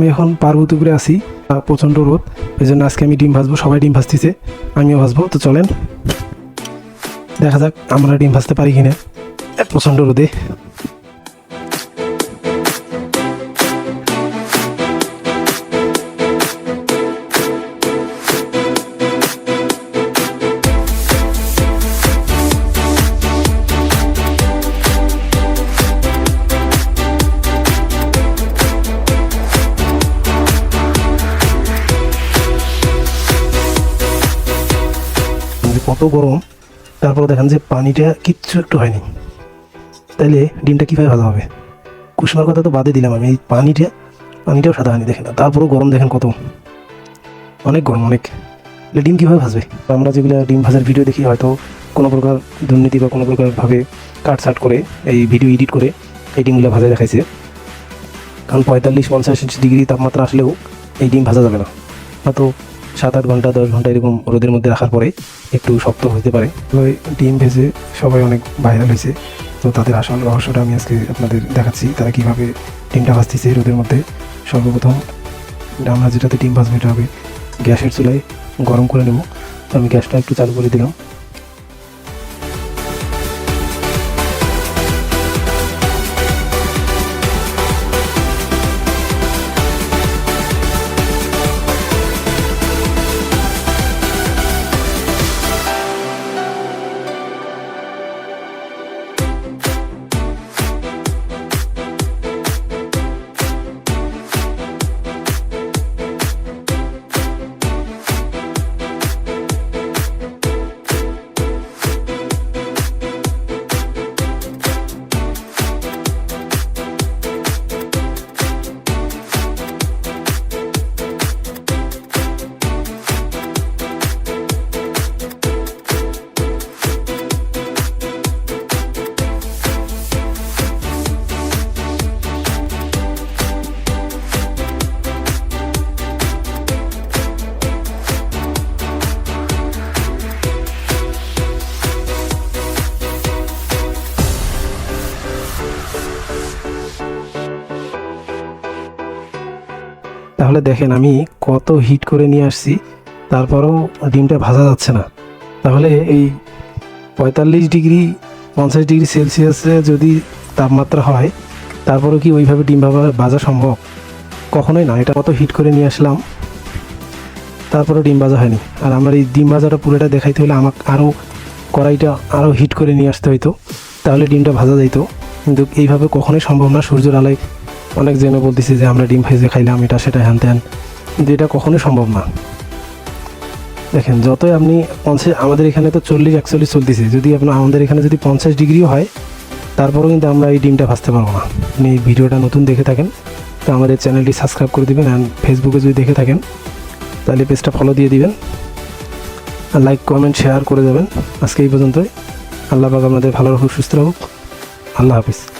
আমি এখন পার্বতীপুরে আছি প্রচণ্ড রোদ এই জন্য আজকে আমি ডিম ভাজবো, সবাই ডিম ভাজতেছে, আমিও ভাজবো, তো চলেন। দেখা যাক আমরা ডিম ভাজতে পারি কিনা, প্রচণ্ড রোদে। কত গরম, তারপর দেখেন যে পানিটা কিচ্ছু একটু হয়নি। তাইলে ডিমটা কীভাবে ভালো হবে? কুসুমার কথা তো বাদে দিলাম আমি, এই পানিটা, পানিটাও সাদা হয়নি, দেখেন। তারপরেও গরম, দেখেন কত। অনেক গরম, অনেক। ডিম কীভাবে ভাজবে? আমরা যেগুলো ডিম ভাজার ভিডিও দেখি, হয়তো কোনো প্রকার দুর্নীতি বা কোনো প্রকারভাবে কাটসাট করে, এই ভিডিও এডিট করে এই ডিমগুলো ভাজা দেখাইছে। কারণ পঁয়তাল্লিশ, পঞ্চাশ, ডিগ্রি তাপমাত্রা আসলেও এই ডিম ভাজা যাবে না। হয়তো সাত আট ঘণ্টা, দশ ঘণ্টা এরকম রোদের মধ্যে রাখার পরে একটু শক্ত হতে পারে। ওই ডিম ভেজে সবাই অনেক ভাইরাল হয়েছে। তো তাদের আসল রহস্যটা আমি আজকে আপনাদের দেখাচ্ছি, তারা কীভাবে ডিমটা ভাজতেছে রোদের মধ্যে। সর্বপ্রথম আমরা যেটাতে ডিম ভাজবে, এটা হবে গ্যাসের চুলায় গরম করে নেব। তো আমি গ্যাসটা একটু চালু করে দিলাম। তাহলে দেখেন আমি কত হিট করে নিয়ে আসছি, তারপরেও ডিমটা ভাজা যাচ্ছে না। তাহলে এই পঁয়তাল্লিশ ডিগ্রি, পঞ্চাশ ডিগ্রি সেলসিয়াসে যদি তাপমাত্রা হয়, তারপরেও কি ওইভাবে ডিম ভাজা সম্ভব? কখনোই না, এটা কত হিট করে নিয়ে আসলাম তারপরে ডিম ভাজা হয়নি। আর আমার এই ডিম ভাজাটা পুরোটা দেখাইতে হলে আমাকে আরও কড়াইটা আরও হিট করে নিয়ে আসতে হইতো, তাহলে ডিমটা ভাজা যাইতো। কিন্তু এইভাবে কখনোই সম্ভব না, সূর্যের আলোয় অনেক জেনে বলতেছি যে আমরা ডিম ভেজে খাইলাম, এটা সেটা হ্যান ত্যান কিন্তু এটা কখনোই সম্ভব না। দেখেন, যতই আপনি পঞ্চাশ, আমাদের এখানে তো চল্লিশ, একচল্লিশ চলতেছে। যদি আপনার, আমাদের এখানে যদি পঞ্চাশ ডিগ্রিও হয়, তারপরেও কিন্তু আমরা এই ডিমটা ভাজতে পারব না। আপনি ভিডিওটা নতুন দেখে থাকেন, তো আমাদের চ্যানেলটি সাবস্ক্রাইব করে দিবেন অ্যান্ড ফেসবুকে যদি দেখে থাকেন, তাহলে পেজটা ফলো দিয়ে দিবেন। আর লাইক, কমেন্ট, শেয়ার করে দেবেন আজকে এই পর্যন্তই। আল্লাহ পাক আপনাদের ভালো রাখুক, সুস্থ রাখুক। আল্লাহ হাফিজ।